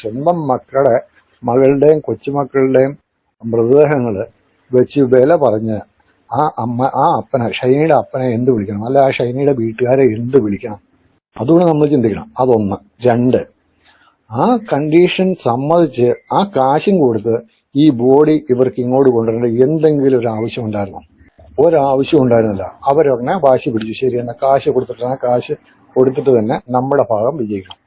സ്വന്തം മക്കളുടെ മകളുടെയും കൊച്ചുമക്കളുടെയും മൃതദേഹങ്ങൾ വെച്ച് വില പറഞ്ഞ് ആ അമ്മ ആ അപ്പനെ ഷൈനിയുടെ അപ്പനെ എന്ത് വിളിക്കണം? അല്ല ആ ഷൈനിയുടെ വീട്ടുകാരെ എന്ത് വിളിക്കണം? അതുകൊണ്ട് നമ്മൾ ചിന്തിക്കണം. അതൊന്ന്. രണ്ട്. ആ കണ്ടീഷൻ സമ്മതിച്ച് ആ കാശും കൊടുത്ത് ഈ ബോഡി ഇവർക്ക് ഇങ്ങോട്ട് കൊണ്ടുവരേണ്ട എന്തെങ്കിലും ഒരു ആവശ്യം ഉണ്ടായിരുന്നു? ഒരാവശ്യം ഉണ്ടായിരുന്നില്ല. അവരുടനെ വാശി പിടിച്ചു. ശരി എന്നാൽ കാശ് കൊടുത്തിട്ടാണ് കാശ് കൊടുത്തിട്ട് തന്നെ നമ്മുടെ ഭാഗം വിജയിക്കണം.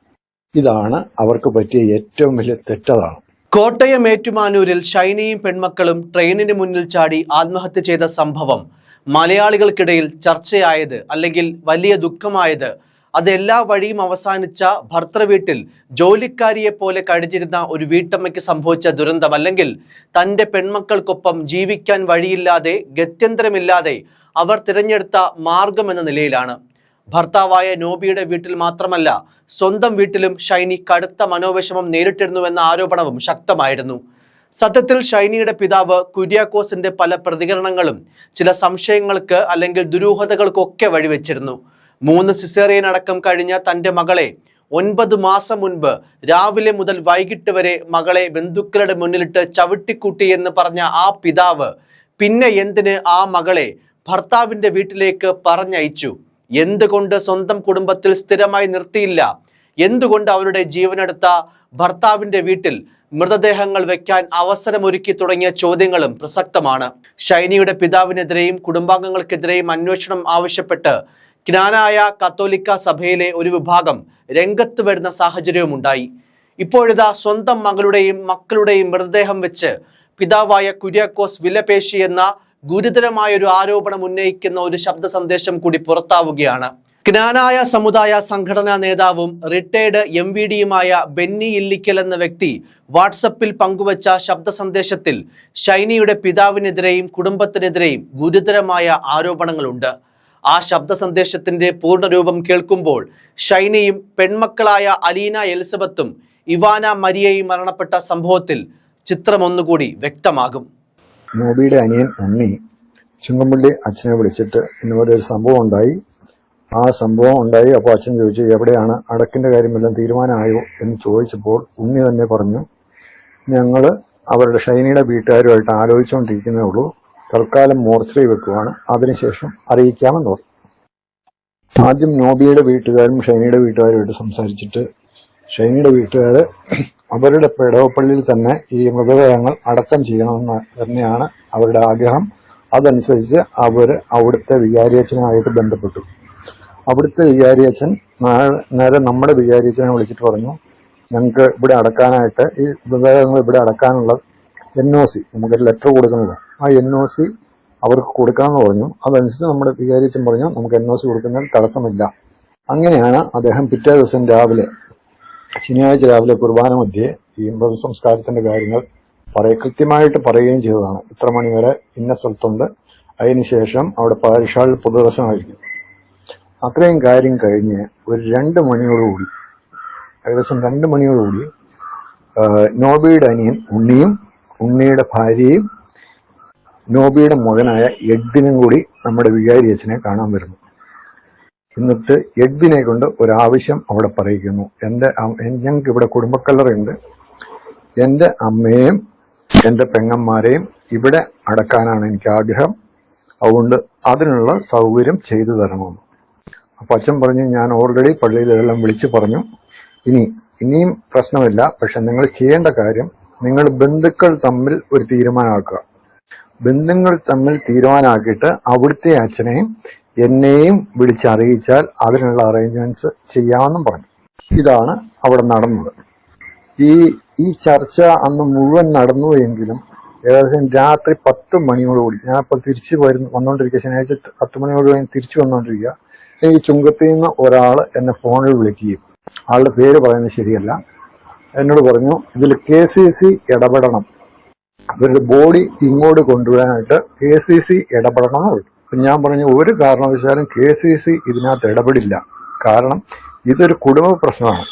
ഇതാണ് അവർക്ക് പറ്റിയ ഏറ്റവും വലിയ തെറ്റതാണ്. കോട്ടയം ഏറ്റുമാനൂരിൽ ഷൈനിയും പെൺമക്കളും ട്രെയിനിന് മുന്നിൽ ചാടി ആത്മഹത്യ ചെയ്ത സംഭവം മലയാളികൾക്കിടയിൽ ചർച്ചയായത് അല്ലെങ്കിൽ വലിയ ദുഃഖമായത് അത് എല്ലാ വഴിയും അവസാനിച്ച ഭർത്തൃവീട്ടിൽ ജോലിക്കാരിയെ പോലെ കഴിഞ്ഞിരുന്ന ഒരു വീട്ടമ്മയ്ക്ക് സംഭവിച്ച ദുരന്തം അല്ലെങ്കിൽ തന്റെ പെൺമക്കൾക്കൊപ്പം ജീവിക്കാൻ വഴിയില്ലാതെ ഗത്യന്തരമില്ലാതെ അവർ തിരഞ്ഞെടുത്ത മാർഗം എന്ന നിലയിലാണ്. ഭർത്താവായ നോബിയുടെ വീട്ടിൽ മാത്രമല്ല സ്വന്തം വീട്ടിലും ഷൈനി കടുത്ത മനോവിഷമം നേരിട്ടിരുന്നുവെന്ന ആരോപണവും ശക്തമായിരുന്നു. സത്യത്തിൽ ഷൈനിയുടെ പിതാവ് കുര്യാക്കോസിന്റെ പല പ്രതികരണങ്ങളും ചില സംശയങ്ങൾക്ക് അല്ലെങ്കിൽ ദുരൂഹതകൾക്കൊക്കെ വഴിവെച്ചിരുന്നു. മൂന്ന് സിസേറിയൻ അടക്കം കഴിഞ്ഞ തന്റെ മകളെ ഒൻപത് മാസം മുൻപ് രാവിലെ മുതൽ വൈകിട്ട് വരെ മകളെ ബന്ധുക്കളുടെ മുന്നിലിട്ട് ചവിട്ടിക്കൂട്ടി എന്ന് പറഞ്ഞ ആ പിതാവ് പിന്നെ എന്തിന് ആ മകളെ ഭർത്താവിന്റെ വീട്ടിലേക്ക് പറഞ്ഞയച്ചു? എന്തുകൊണ്ട് സ്വന്തം കുടുംബത്തിൽ സ്ഥിരമായി നിർത്തിയില്ല? എന്തുകൊണ്ട് അവരുടെ ജീവനെടുത്ത ഭർത്താവിന്റെ വീട്ടിൽ മൃതദേഹങ്ങൾ വെക്കാൻ അവസരമൊരുക്കി തുടങ്ങിയ ചോദ്യങ്ങളും പ്രസക്തമാണ്. ഷൈനിയുടെ പിതാവിനെതിരെയും കുടുംബാംഗങ്ങൾക്കെതിരെയും അന്വേഷണം ആവശ്യപ്പെട്ട് ജ്ഞാനായ കത്തോലിക്ക സഭയിലെ ഒരു വിഭാഗം രംഗത്ത് വരുന്ന സാഹചര്യവും ഉണ്ടായി ഇപ്പോഴിതാ സ്വന്തം മകളുടെയും മക്കളുടെയും മൃതദേഹം വെച്ച് പിതാവായ കുര്യാക്കോസ് വിലപേശി എന്ന ഗുരുതരമായ ഒരു ആരോപണം ഉന്നയിക്കുന്ന ഒരു ശബ്ദ സന്ദേശം കൂടി പുറത്താവുകയാണ്. ജ്ഞാനായ സമുദായ സംഘടനാ നേതാവും റിട്ടയർഡ് എം വി ഡിയുമായ ബെന്നി ഇല്ലിക്കൽ എന്ന വ്യക്തി വാട്സപ്പിൽ പങ്കുവച്ച ശബ്ദ സന്ദേശത്തിൽ ഷൈനിയുടെ പിതാവിനെതിരെയും കുടുംബത്തിനെതിരെയും ഗുരുതരമായ ആരോപണങ്ങളുണ്ട്. ആ ശബ്ദ സന്ദേശത്തിന്റെ പൂർണരൂപം കേൾക്കുമ്പോൾ ഷൈനിയും പെൺമക്കളായ അലീന എലിസബത്തും ഇവാന മരിയയും മരണപ്പെട്ട സംഭവത്തിൽ ചിത്രം ഒന്നുകൂടി വ്യക്തമാകും. നോബിയുടെ അനിയൻ ഉണ്ണി ചുങ്കമ്പള്ളി അച്ഛനെ വിളിച്ചിട്ട് ഇന്നുപോലെ ഒരു സംഭവം ഉണ്ടായി. ആ സംഭവം ഉണ്ടായി. അപ്പോൾ അച്ഛൻ ചോദിച്ചു എവിടെയാണ്? അടക്കിന്റെ കാര്യമെല്ലാം തീരുമാനമായോ? എന്ന് ചോദിച്ചപ്പോൾ ഉണ്ണി തന്നെ പറഞ്ഞു ഞങ്ങൾ അവരുടെ ഷൈനിയുടെ വീട്ടുകാരുമായിട്ട് ആലോചിച്ചുകൊണ്ടിരിക്കുന്നേ ഉള്ളൂ. തൽക്കാലം മോർച്ചറി വെക്കുവാണ്. അതിനുശേഷം അറിയിക്കാമെന്ന് പറഞ്ഞു. ആദ്യം നോബിയുടെ വീട്ടുകാരും ഷൈനിയുടെ വീട്ടുകാരുമായിട്ട് സംസാരിച്ചിട്ട് ഷൈനിയുടെ വീട്ടുകാർ അവരുടെ പെടവപ്പള്ളിയിൽ തന്നെ ഈ മൃതദേഹങ്ങൾ അടക്കം ചെയ്യണമെന്ന് തന്നെയാണ് അവരുടെ ആഗ്രഹം. അതനുസരിച്ച് അവർ അവിടുത്തെ വികാരിയച്ഛനുമായിട്ട് ബന്ധപ്പെട്ടു. അവിടുത്തെ വികാരിയച്ഛൻ നേരെ നമ്മുടെ വികാരിയച്ഛനെ വിളിച്ചിട്ട് പറഞ്ഞു ഞങ്ങൾക്ക് ഇവിടെ അടക്കാനായിട്ട് ഈ മൃതദേഹങ്ങൾ ഇവിടെ അടക്കാനുള്ള എൻ ഒ സി നമുക്കൊരു ലെറ്റർ കൊടുക്കുന്നത് ആ എൻ ഒ സി അവർക്ക് കൊടുക്കാമെന്ന് പറഞ്ഞു. അതനുസരിച്ച് നമ്മുടെ വികാരിയച്ഛൻ പറഞ്ഞു നമുക്ക് എൻ ഒ സി കൊടുക്കുന്നതിൽ തടസ്സമില്ല. അങ്ങനെയാണ് അദ്ദേഹം പിറ്റേ ദിവസം രാവിലെ ശനിയാഴ്ച രാവിലെ കുർബാന മധ്യേ ഈ മൃതസംസ്കാരത്തിന്റെ കാര്യങ്ങൾ പറയ കൃത്യമായിട്ട് പറയുകയും ചെയ്തതാണ്. ഇത്ര മണിവരെ ഇന്ന സ്ഥലത്തുണ്ട്. അതിനുശേഷം അവിടെ പാരിഷാളിൽ പൊതുദർശനമായിരിക്കും. അത്രയും കാര്യം കഴിഞ്ഞ് ഒരു രണ്ട് മണിയോടുകൂടി ഏകദേശം രണ്ട് മണിയോടുകൂടി നോബിയുടെ അനിയൻ ഉണ്ണിയും ഉണ്ണിയുടെ ഭാര്യയും നോബിയുടെ മകനായ എഡ്വിനും കൂടി നമ്മുടെ വികാരി അച്ഛനെ കാണാൻ വരുന്നു. എന്നിട്ട് എഡ്വിനെ കൊണ്ട് ഒരാവശ്യം അവിടെ പറയിക്കുന്നു എന്റെ ഞങ്ങൾക്ക് ഇവിടെ കുടുംബക്കല്ലറുണ്ട് എന്റെ അമ്മയെയും എന്റെ പെങ്ങന്മാരെയും ഇവിടെ അടക്കാനാണ് എനിക്ക് ആഗ്രഹം. അതുകൊണ്ട് അതിനുള്ള സൗകര്യം ചെയ്തു തരണമെന്ന് അപ്പൊ അച്ഛൻ പറഞ്ഞു ഞാൻ ഓൾറെഡി പള്ളിയിൽ ഇതെല്ലാം വിളിച്ചു പറഞ്ഞു. ഇനി ഇനിയും പ്രശ്നമില്ല. പക്ഷെ നിങ്ങൾ ചെയ്യേണ്ട കാര്യം നിങ്ങൾ ബന്ധുക്കൾ തമ്മിൽ ഒരു തീരുമാനമാക്കുക. ബന്ധുക്കൾ തമ്മിൽ തീരുമാനമാക്കിയിട്ട് അവിടുത്തെ അച്ഛനെയും എന്നെയും വിളിച്ചറിയിച്ചാൽ അതിനുള്ള അറേഞ്ച്മെന്റ്സ് ചെയ്യാമെന്നും പറഞ്ഞു. ഇതാണ് അവിടെ നടന്നത്. ഈ ഈ ചർച്ച അന്ന് മുഴുവൻ നടന്നു എങ്കിലും ഏകദേശം രാത്രി പത്ത് മണിയോടുകൂടി ഞാനിപ്പോൾ തിരിച്ചു വരുന്ന വന്നുകൊണ്ടിരിക്കുക ശനിയാഴ്ച പത്ത് മണിയോട് ഞാൻ തിരിച്ചു വന്നുകൊണ്ടിരിക്കുക ഈ ചുങ്കത്തിൽ നിന്ന് ഒരാൾ എന്നെ ഫോണിൽ വിളിക്കുകയും ആളുടെ പേര് പറയുന്നത് ശരിയല്ല. എന്നോട് പറഞ്ഞു ഇതിൽ കെ സി സി ഇടപെടണം. അവരുടെ ബോഡി ഇങ്ങോട്ട് കൊണ്ടുവരാനായിട്ട് കെ സി സി ഇടപെടണം എന്ന് പറഞ്ഞു ഞാൻ പറഞ്ഞു ഒരു കാരണവശാലും കെ സി സി ഇതിനകത്ത് ഇടപെടില്ല. കാരണം ഇതൊരു കുടുംബ പ്രശ്നമാണ്.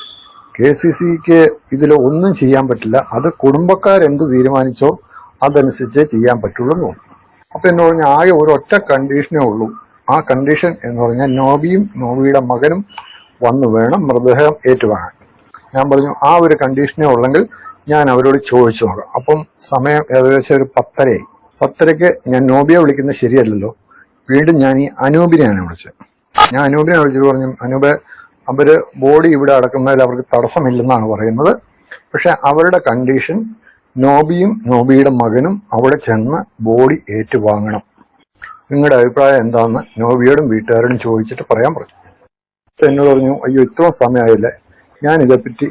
കെ സി സിക്ക് ഇതിൽ ഒന്നും ചെയ്യാൻ പറ്റില്ല. അത് കുടുംബക്കാരെന്ത് തീരുമാനിച്ചോ അതനുസരിച്ച് ചെയ്യാൻ പറ്റുള്ളൂ എന്ന് തോന്നുന്നു. അപ്പൊ എന്ന് പറഞ്ഞാൽ ആകെ ഒരു ഒറ്റ കണ്ടീഷനേ ഉള്ളൂ. ആ കണ്ടീഷൻ എന്ന് പറഞ്ഞാൽ നോബിയും നോബിയുടെ മകനും വന്നു വേണം മൃതദേഹം ഏറ്റുവാങ്ങാൻ. ഞാൻ പറഞ്ഞു ആ ഒരു കണ്ടീഷനേ ഉള്ളെങ്കിൽ ഞാൻ അവരോട് ചോദിച്ചു നോക്കാം. അപ്പം സമയം ഏകദേശം ഒരു പത്തരയായി. പത്തരയ്ക്ക് ഞാൻ നോബിയെ വിളിക്കുന്നത് ശരിയല്ലല്ലോ. വീണ്ടും ഞാൻ ഈ അനൂപിനെയാണ് വിളിച്ചത്. ഞാൻ അനൂപിനെ വിളിച്ചിട്ട് പറഞ്ഞു അനൂപ് അവർ ബോഡി ഇവിടെ അടക്കുന്നതിൽ അവർക്ക് തടസ്സമില്ലെന്നാണ് പറയുന്നത്. പക്ഷെ അവരുടെ കണ്ടീഷൻ നോബിയും നോബിയുടെ മകനും അവിടെ ചെന്ന് ബോഡി ഏറ്റുവാങ്ങണം. നിങ്ങളുടെ അഭിപ്രായം എന്താണെന്ന് നോബിയോടും വീട്ടുകാരോടും ചോദിച്ചിട്ട് പറയാൻ പറഞ്ഞു. എന്നോട് പറഞ്ഞു അയ്യോ ഇത്രയും സമയമായില്ലേ? ഞാൻ ഇതേപ്പറ്റി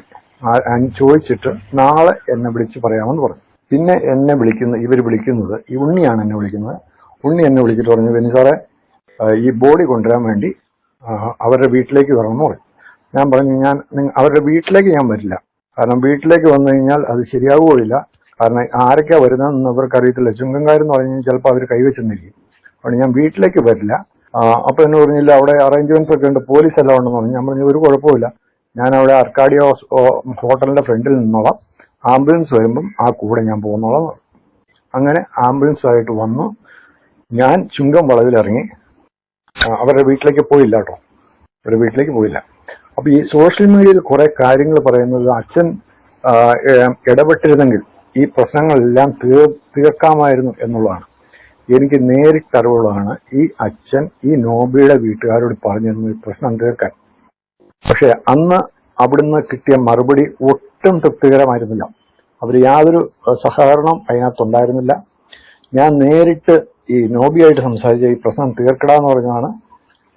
ചോദിച്ചിട്ട് നാളെ എന്നെ വിളിച്ച് പറയാമെന്ന് പറഞ്ഞു. പിന്നെ എന്നെ വിളിക്കുന്ന ഇവർ വിളിക്കുന്നത് ഈ ഉണ്ണിയാണ് എന്നെ വിളിക്കുന്നത്. ഉണ്ണി എന്നെ വിളിച്ചിട്ട് പറഞ്ഞു ബെന്നി സാറേ ഈ ബോഡി കൊണ്ടുവരാൻ വേണ്ടി അവരുടെ വീട്ടിലേക്ക് വരണം പറഞ്ഞു. ഞാൻ പറഞ്ഞു ഞാൻ അവരുടെ വീട്ടിലേക്ക് ഞാൻ വരില്ല. കാരണം വീട്ടിലേക്ക് വന്നു കഴിഞ്ഞാൽ അത് ശരിയാവുകയില്ല. കാരണം ആരൊക്കെയാ വരുന്നതെന്ന് അവർക്ക് അറിയത്തില്ല. ചുങ്കങ്കാരെന്ന് പറഞ്ഞു ചിലപ്പോൾ അവർ കൈവച്ചെന്നിരിക്കും അതുകൊണ്ട് ഞാൻ വീട്ടിലേക്ക് വരില്ല. അപ്പോൾ അപ്പൊ എന്ന് പറഞ്ഞില്ല അവിടെ അറേഞ്ച്മെന്റ്സ് ഒക്കെ ഉണ്ട് പോലീസ് എല്ലാം ഉണ്ടെന്ന് പറഞ്ഞു. ഞാൻ പറഞ്ഞു ഒരു കുഴപ്പമില്ല ഞാൻ അവിടെ അർക്കാഡിയ ഹോട്ടലിന്റെ ഫ്രണ്ടിൽ നിന്നോളാം. ആംബുലൻസ് വരുമ്പം ആ കൂടെ ഞാൻ പോകുന്നോളാം എന്ന്. അങ്ങനെ ആംബുലൻസുമായിട്ട് വന്നു. ഞാൻ ചുങ്കം വളവിലിറങ്ങി അവരുടെ വീട്ടിലേക്ക് പോയില്ല കേട്ടോ. അവരുടെ വീട്ടിലേക്ക് പോയില്ല. അപ്പൊ ഈ സോഷ്യൽ മീഡിയയിൽ കുറെ കാര്യങ്ങൾ പറയുന്നത് അച്ഛൻ ഇടപെട്ടിരുന്നെങ്കിൽ ഈ പ്രശ്നങ്ങളെല്ലാം തീർ തീർക്കാമായിരുന്നു എന്നുള്ളതാണ്. എനിക്ക് നേരിട്ട് അറിവുള്ളതാണ് ഈ അച്ഛൻ ഈ നോബിയുടെ വീട്ടുകാരോട് പറഞ്ഞിരുന്നു ഈ പ്രശ്നം തീർക്കാൻ. പക്ഷെ അന്ന് അവിടുന്ന് കിട്ടിയ മറുപടി ഒട്ടും തൃപ്തികരമായിരുന്നില്ല. അവർ യാതൊരു സഹകരണം അതിനകത്തുണ്ടായിരുന്നില്ല. ഞാൻ നേരിട്ട് ഈ നോബിയായിട്ട് സംസാരിച്ച ഈ പ്രശ്നം തീർക്കടാന്ന് പറഞ്ഞാണ്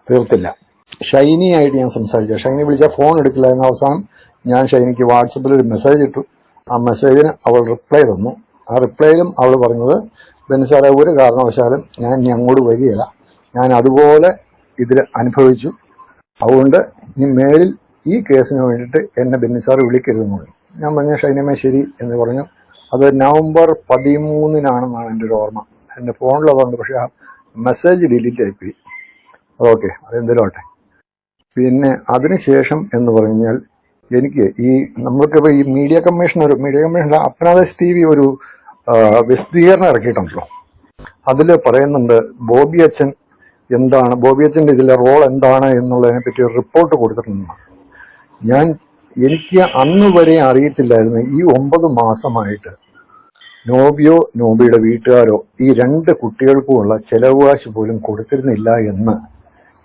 തീർത്തില്ല. ഷൈനിയായിട്ട് ഞാൻ സംസാരിച്ചു. ഷൈനി വിളിച്ചാൽ ഫോൺ എടുക്കില്ല എന്ന അവസാനം ഞാൻ ഷൈനിക്ക് വാട്സപ്പിൽ ഒരു മെസ്സേജ് ഇട്ടു. ആ മെസ്സേജിന് അവൾ റിപ്ലൈ തന്നു. ആ റിപ്ലൈയിലും അവൾ പറഞ്ഞത് ബെൻസാറെ ഒരു കാരണവശാലും ഞാൻ ഇനി അങ്ങോട്ട് വരികയില്ല. ഞാൻ അതുപോലെ ഇതിൽ അനുഭവിച്ചു. അതുകൊണ്ട് ഇനി മേലിൽ ഈ കേസിന് വേണ്ടിയിട്ട് എന്നെ ബെന്നിസാർ പറഞ്ഞു. ഞാൻ പറഞ്ഞു ഷൈനമ്മ ശരി എന്ന് പറഞ്ഞു. അത് നവംബർ പതിമൂന്നിനാണെന്നാണ് എന്റെ ഒരു ഓർമ്മ. എന്റെ ഫോണിലതുണ്ട് പക്ഷെ ആ മെസ്സേജ് ഡിലീറ്റ് ആയിപ്പോയി. ഓക്കെ അതെന്തെങ്കിലും ആട്ടെ പിന്നെ അതിനുശേഷം എന്ന് പറഞ്ഞാൽ എനിക്ക് ഈ നമ്മൾക്കിപ്പോൾ ഈ മീഡിയ കമ്മീഷൻ ഒരു മീഡിയ കമ്മീഷൻ അപ്നാദസ് ടി വി ഒരു വിശദീകരണം ഇറക്കിയിട്ടുണ്ടല്ലോ. അതിൽ പറയുന്നുണ്ട് ബോബി അച്ഛൻ എന്താണ് ബോബി അച്ഛന്റെ ഇതിലെ റോൾ എന്താണ് എന്നുള്ളതിനെ പറ്റി ഒരു റിപ്പോർട്ട് കൊടുത്തിട്ടുണ്ട്. ഞാൻ എനിക്ക് അന്ന് വരെ അറിയത്തില്ലായിരുന്നു ഈ ഒമ്പത് മാസമായിട്ട് നോബിയോ നോബിയുടെ വീട്ടുകാരോ ഈ രണ്ട് കുട്ടികൾക്കുമുള്ള ചെലവ് കാശ് പോലും കൊടുത്തിരുന്നില്ല എന്ന്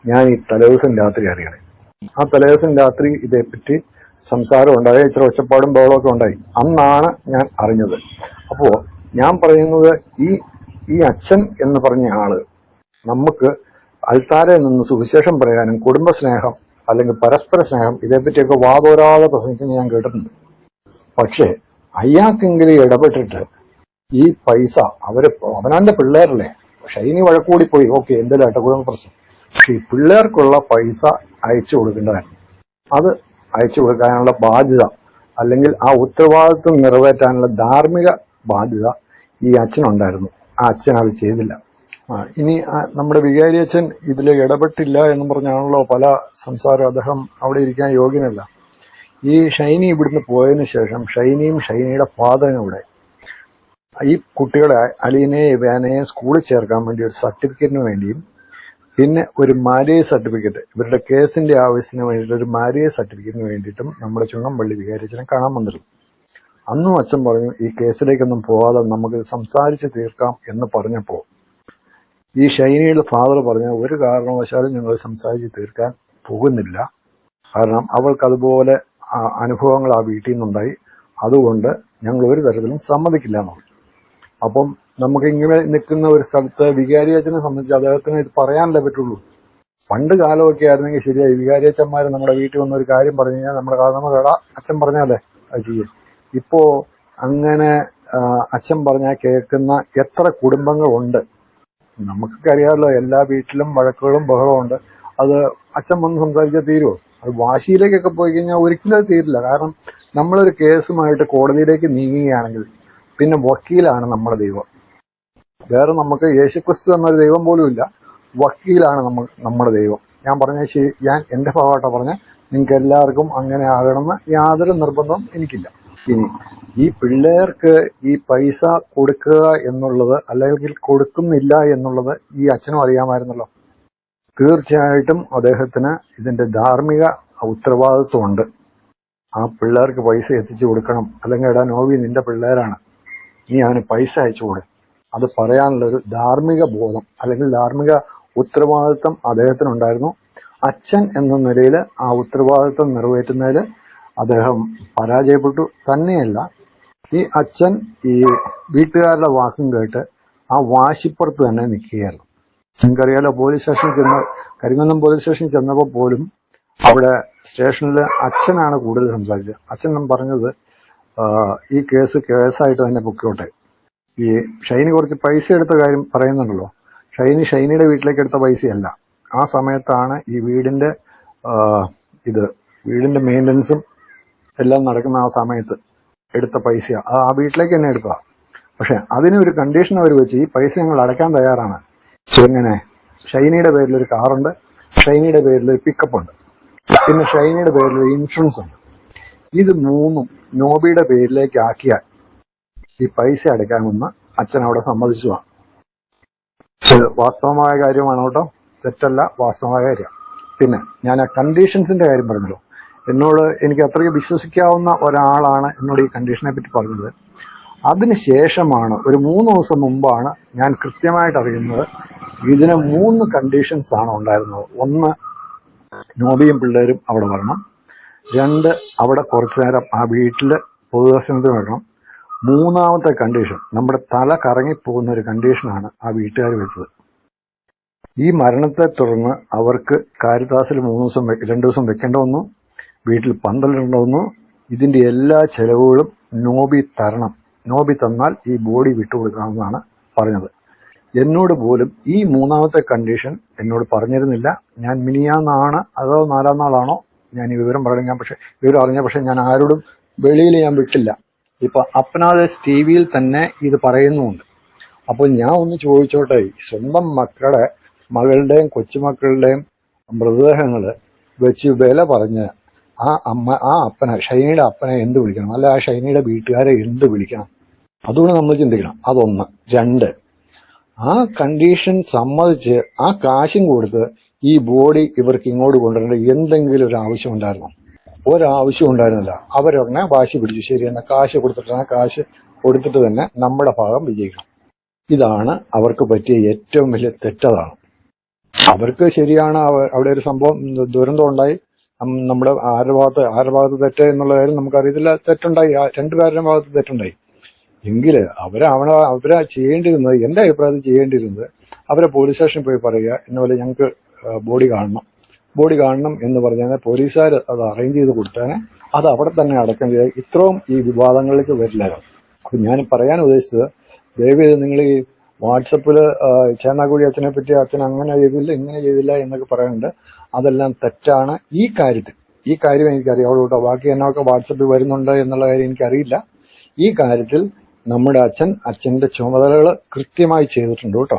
ഞാൻ ഈ തലേദിവസം രാത്രി അറിയണേ. ആ തലേദിവസം രാത്രി ഇതേപ്പറ്റി സംസാരം ഉണ്ടായി ഇച്ചിരി ഒച്ചപ്പാടും ബഹളമൊക്കെ ഉണ്ടായി. അന്നാണ് ഞാൻ അറിഞ്ഞത്. അപ്പോ ഞാൻ പറയുന്നത് ഈ ഈ അച്ഛൻ എന്ന് പറഞ്ഞ ആൾ നമുക്ക് അൽത്താരയിൽ നിന്ന് സുവിശേഷം പറയാനും കുടുംബസ്നേഹം അല്ലെങ്കിൽ പരസ്പര സ്നേഹം ഇതേപ്പറ്റിയൊക്കെ വാതോരാതെ പ്രസംഗിക്കുന്നത് ഞാൻ കേട്ടിട്ടുണ്ട്. പക്ഷേ അയാൾക്കെങ്കിലും ഇടപെട്ടിട്ട് ഈ പൈസ അവർ അവനാന്റെ പിള്ളേരല്ലേ? ഷൈനി വഴക്കൂടി പോയി ഓക്കെ എന്തെങ്കിലും ആട്ടെ കുടുംബ പ്രശ്നം. ഈ പിള്ളേർക്കുള്ള പൈസ അയച്ചു കൊടുക്കേണ്ടതായിരുന്നു അത് അയച്ചു കൊടുക്കാനുള്ള ബാധ്യത അല്ലെങ്കിൽ ആ ഉത്തരവാദിത്വം നിറവേറ്റാനുള്ള ധാർമ്മിക ബാധ്യത ഈ അച്ഛനുണ്ടായിരുന്നു. ആ അച്ഛൻ അത് ചെയ്തില്ല. ഇനി നമ്മുടെ വികാരി അച്ഛൻ ഇതിൽ ഇടപെട്ടില്ല എന്ന് പറഞ്ഞാണല്ലോ പല സംസാരം. അദ്ദേഹം അവിടെ ഇരിക്കാൻ യോഗ്യനല്ല. ഈ ഷൈനി ഇവിടുന്ന് പോയതിനു ശേഷം ഷൈനിയും ഷൈനിയുടെ ഫാദറും ഇവിടെ ഈ കുട്ടികളെ അലീനയെ വേനയെ സ്കൂളിൽ ചേർക്കാൻ വേണ്ടി ഒരു സർട്ടിഫിക്കറ്റിന് വേണ്ടിയും പിന്നെ ഒരു മാരേജ് സർട്ടിഫിക്കറ്റ് ഇവരുടെ കേസിന്റെ ആവശ്യത്തിന് വേണ്ടിയിട്ട് ഒരു മാരേജ് സർട്ടിഫിക്കറ്റിന് വേണ്ടിയിട്ടും നമ്മുടെ ചുങ്ങമ്പള്ളി വികാരിച്ചനെ കാണാൻ വന്നിരുന്നു. അന്നും അച്ഛൻ പറഞ്ഞു ഈ കേസിലേക്കൊന്നും പോവാതെ നമുക്ക് സംസാരിച്ച് തീർക്കാം എന്ന് പറഞ്ഞപ്പോൾ ഈ ഷൈനിയുടെ ഫാദർ പറഞ്ഞ ഒരു കാരണവശാലും ഞങ്ങൾ സംസാരിച്ച് തീർക്കാൻ പോകുന്നില്ല. കാരണം അവൾക്ക് അതുപോലെ അനുഭവങ്ങൾ ആ വീട്ടിൽ നിന്നുണ്ടായി. അതുകൊണ്ട് ഞങ്ങൾ ഒരു തരത്തിലും സമ്മതിക്കില്ല എന്ന് പറഞ്ഞു. അപ്പം നമുക്ക് ഇങ്ങനെ നിൽക്കുന്ന ഒരു സ്ഥലത്ത് വികാരിയച്ചനെ സംബന്ധിച്ച് അദ്ദേഹത്തിന് ഇത് പറയാനല്ലേ പറ്റുള്ളൂ. പണ്ട് കാലമൊക്കെ ആയിരുന്നെങ്കിൽ ശരിയായി വികാരിയച്ചന്മാർ നമ്മുടെ വീട്ടിൽ വന്ന ഒരു കാര്യം പറഞ്ഞു കഴിഞ്ഞാൽ നമ്മുടെ കാലം കട അച്ഛൻ പറഞ്ഞാലേ അത് ചെയ്യും ഇപ്പോ അങ്ങനെ അച്ഛൻ പറഞ്ഞാൽ കേൾക്കുന്ന എത്ര കുടുംബങ്ങളുണ്ട്? നമുക്കൊക്കെ അറിയാമല്ലോ എല്ലാ വീട്ടിലും വഴക്കുകളും ബഹളവും ഉണ്ട്. അത് അച്ഛൻ വന്ന് സംസാരിച്ചാൽ തീരുമോ അത് വാശിയിലേക്കൊക്കെ പോയി കഴിഞ്ഞാൽ ഒരിക്കലും അത് തീരില്ല. കാരണം നമ്മളൊരു കേസുമായിട്ട് കോടതിയിലേക്ക് നീങ്ങുകയാണെങ്കിൽ പിന്നെ വക്കീലാണ് നമ്മുടെ ദൈവം. വേറെ നമുക്ക് യേശുക്രിസ്തു എന്നൊരു ദൈവം പോലും ഇല്ല. വക്കീലാണ് നമ്മൾ നമ്മുടെ ദൈവം. ഞാൻ പറഞ്ഞ ശരി ഞാൻ എന്റെ ഭാഗമായിട്ട് പറഞ്ഞ. നിങ്ങൾക്ക് എല്ലാവർക്കും അങ്ങനെ ആകണമെന്ന് യാതൊരു നിർബന്ധവും എനിക്കില്ല. ഇനി ഈ പിള്ളേർക്ക് ഈ പൈസ കൊടുക്കുക എന്നുള്ളത് അല്ലെങ്കിൽ കൊടുക്കുന്നില്ല എന്നുള്ളത് ഈ അച്ഛനും അറിയാമായിരുന്നല്ലോ. തീർച്ചയായിട്ടും അദ്ദേഹത്തിന് ഇതിന്റെ ധാർമ്മിക ഉത്തരവാദിത്വമുണ്ട്. ആ പിള്ളേർക്ക് പൈസ എത്തിച്ചു കൊടുക്കണം. അല്ലെങ്കിൽ എടാ നോവി നിന്റെ പിള്ളേരാണ്. നീ അവന് പൈസ അയച്ചുകൂടെ? അത് പറയാനുള്ള ഒരു ധാർമ്മിക ബോധം അല്ലെങ്കിൽ ധാർമ്മിക ഉത്തരവാദിത്വം അദ്ദേഹത്തിനുണ്ടായിരുന്നു. അച്ഛൻ എന്ന നിലയിൽ ആ ഉത്തരവാദിത്വം നിറവേറ്റുന്നതിൽ അദ്ദേഹം പരാജയപ്പെട്ടു. തന്നെയല്ല ഈ അച്ഛൻ ഈ വീട്ടുകാരുടെ വാക്കും കേട്ട് ആ വാശിപ്പുറത്ത് തന്നെ നിൽക്കുകയായിരുന്നു. നിങ്ങൾക്കറിയാലോ പോലീസ് സ്റ്റേഷനിൽ ചെന്ന് കരിങ്ങന്നം പോലീസ് സ്റ്റേഷനിൽ ചെന്നപ്പോൾ പോലും അവിടെ സ്റ്റേഷനിൽ അച്ഛനാണ് കൂടുതൽ സംസാരിച്ചത്. അച്ഛൻ പറഞ്ഞത് ഈ കേസ് കേസായിട്ട് തന്നെ പൊക്കോട്ടെ ഈ ഷൈനി കുറച്ച് പൈസ എടുത്ത കാര്യം പറയുന്നുണ്ടല്ലോ. ഷൈനി ഷൈനിയുടെ വീട്ടിലേക്ക് എടുത്ത പൈസയല്ല. ആ സമയത്താണ് ഈ വീടിന്റെ ഇത് വീടിന്റെ മെയിന്റനൻസും എല്ലാം നടക്കുന്ന ആ സമയത്ത് എടുത്ത പൈസ. ആ വീട്ടിലേക്ക് തന്നെ എടുത്തതാ. പക്ഷെ അതിനൊരു കണ്ടീഷൻ അവർ വെച്ച് ഈ പൈസ ഞങ്ങൾ അടയ്ക്കാൻ തയ്യാറാണ്. എങ്ങനെ ഷൈനിയുടെ പേരിൽ ഒരു കാറുണ്ട് ഷൈനിയുടെ പേരിൽ ഒരു പിക്കപ്പ് ഉണ്ട്. പിന്നെ ഷൈനിയുടെ പേരിൽ ഒരു ഇൻഷുറൻസ് ഉണ്ട്. ഇത് മൂന്നും നോബിയുടെ പേരിലേക്ക് ആക്കിയാൽ ഈ പൈസ അടയ്ക്കാമെന്ന് അച്ഛൻ അവിടെ സമ്മതിച്ചതാണ് വാസ്തവമായ കാര്യമാണ് കേട്ടോ. തെറ്റല്ല വാസ്തവമായ കാര്യം. പിന്നെ ഞാൻ ആ കണ്ടീഷൻസിന്റെ കാര്യം പറഞ്ഞല്ലോ. എന്നോട് എനിക്ക് അത്രയും വിശ്വസിക്കാവുന്ന ഒരാളാണ് എന്നോട് ഈ കണ്ടീഷനെ പറ്റി പറഞ്ഞത്. അതിനുശേഷമാണ് ഒരു മൂന്ന് ദിവസം മുമ്പാണ് ഞാൻ കൃത്യമായിട്ട് അറിയുന്നത് ഇതിന് മൂന്ന് കണ്ടീഷൻസ് ആണ് ഉണ്ടായിരുന്നത്. ഒന്ന് നോബിയും പിള്ളേരും അവിടെ വരണം. രണ്ട് അവിടെ കുറച്ചു നേരം ആ വീട്ടിൽ പൊതുദർശനത്തിന് വേണം മൂന്നാമത്തെ കണ്ടീഷൻ നമ്മുടെ തല കറങ്ങിപ്പോകുന്ന ഒരു കണ്ടീഷനാണ് ആ വീട്ടുകാർ വെച്ചത്. ഈ മരണത്തെ തുടർന്ന് അവർക്ക് കാരിത്താസിൽ മൂന്ന് ദിവസം രണ്ട് ദിവസം വെക്കേണ്ട വന്നു വീട്ടിൽ പന്തലിടേണ്ട വന്നു. ഇതിന്റെ എല്ലാ ചെലവുകളും നോബി തരണം നോബി തന്നാൽ ഈ ബോഡി വിട്ടുകൊടുക്കാമെന്നാണ് പറഞ്ഞത്. എന്നോട് പോലും ഈ മൂന്നാമത്തെ കണ്ടീഷൻ എന്നോട് പറഞ്ഞിരുന്നില്ല. ഞാൻ മിനിയാന്നാണ് അതോ നാലാം നാളാണോ ഞാൻ ഈ വിവരം പറയണം. ഞാൻ പക്ഷെ വിവരം അറിഞ്ഞ പക്ഷെ ഞാൻ ആരോടും വെളിയിൽ ഞാൻ വിട്ടില്ല. ഇപ്പൊ അപ്നാദേശ് ടി വിയിൽ തന്നെ ഇത് പറയുന്നുമുണ്ട് അപ്പോൾ ഞാൻ ഒന്ന് ചോദിച്ചോട്ടെ സ്വന്തം മക്കളുടെ മകളുടെയും കൊച്ചുമക്കളുടെയും മൃതദേഹങ്ങൾ വെച്ച് വില പറഞ്ഞ് ആ അമ്മ ആ അപ്പനെ ഷൈനിയുടെ അപ്പനെ എന്ത് വിളിക്കണം? അല്ല ആ ഷൈനിയുടെ വീട്ടുകാരെ എന്ത് വിളിക്കണം? അതുകൊണ്ട് നമ്മൾ ചിന്തിക്കണം. അതൊന്ന്. രണ്ട്. ആ കണ്ടീഷൻ സമ്മതിച്ച് ആ കാശും കൊടുത്ത് ഈ ബോഡി ഇവർക്ക് ഇങ്ങോട്ട് കൊണ്ടുവരേണ്ട എന്തെങ്കിലും ഒരു ആവശ്യം ഉണ്ടായിരുന്നു. ഒരാവശ്യം ഉണ്ടായിരുന്നില്ല. അവരുടനെ വാശി പിടിച്ചു. ശരി എന്നാൽ കാശ് കൊടുത്തിട്ടാണ്. കാശ് കൊടുത്തിട്ട് തന്നെ നമ്മുടെ ഭാഗം വിജയിക്കണം. ഇതാണ് അവർക്ക് പറ്റിയ ഏറ്റവും വലിയ തെറ്റതാണ്. അവർക്ക് ശരിയാണ് അവ- അവിടെ ഒരു സംഭവം ദുരന്തം ഉണ്ടായി. നമ്മുടെ ആരുടെ ഭാഗത്ത് ആരുടെ ഭാഗത്ത് തെറ്റ് എന്നുള്ള കാര്യം നമുക്കറിയത്തില്ല. തെറ്റുണ്ടായി. രണ്ടുപേരുടെ ഭാഗത്ത് തെറ്റുണ്ടായി. എങ്കിൽ അവരെ അവരാ അവരെ ചെയ്യേണ്ടിരുന്നത് എന്റെ അഭിപ്രായത്തിൽ ചെയ്യേണ്ടിരുന്നത് അവരെ പോലീസ് സ്റ്റേഷനിൽ പോയി പറയുക. എന്നപോലെ ഞങ്ങൾക്ക് ബോഡി കാണണം. ബോഡി കാണണം എന്ന് പറഞ്ഞാൽ പോലീസുകാർ അത് അറേഞ്ച് ചെയ്ത് കൊടുത്തേനെ അത് അവിടെ തന്നെ അടക്കം ചെയ്ത് ഇത്രയും ഈ വിവാദങ്ങളിലേക്ക് വരില്ലായിരുന്നു അപ്പൊ ഞാൻ പറയാൻ ഉദ്ദേശിച്ചത് ദയവേത് നിങ്ങൾ ഈ വാട്സപ്പിൽ ചേന്നാക്കുഴി അച്ഛനെ പറ്റി അച്ഛൻ അങ്ങനെ ചെയ്തില്ല ഇങ്ങനെ ചെയ്തില്ല എന്നൊക്കെ പറയുന്നുണ്ട്. അതെല്ലാം തെറ്റാണ്. ഈ കാര്യത്തിൽ ഈ കാര്യം എനിക്കറിയാവുള്ളൂ കൂട്ടോ ബാക്കി എന്നൊക്കെ വാട്സപ്പിൽ വരുന്നുണ്ട് എന്നുള്ള കാര്യം എനിക്കറിയില്ല. ഈ കാര്യത്തിൽ നമ്മുടെ അച്ഛൻ അച്ഛന്റെ ചുമതലകൾ കൃത്യമായി ചെയ്തിട്ടുണ്ട് കേട്ടോ.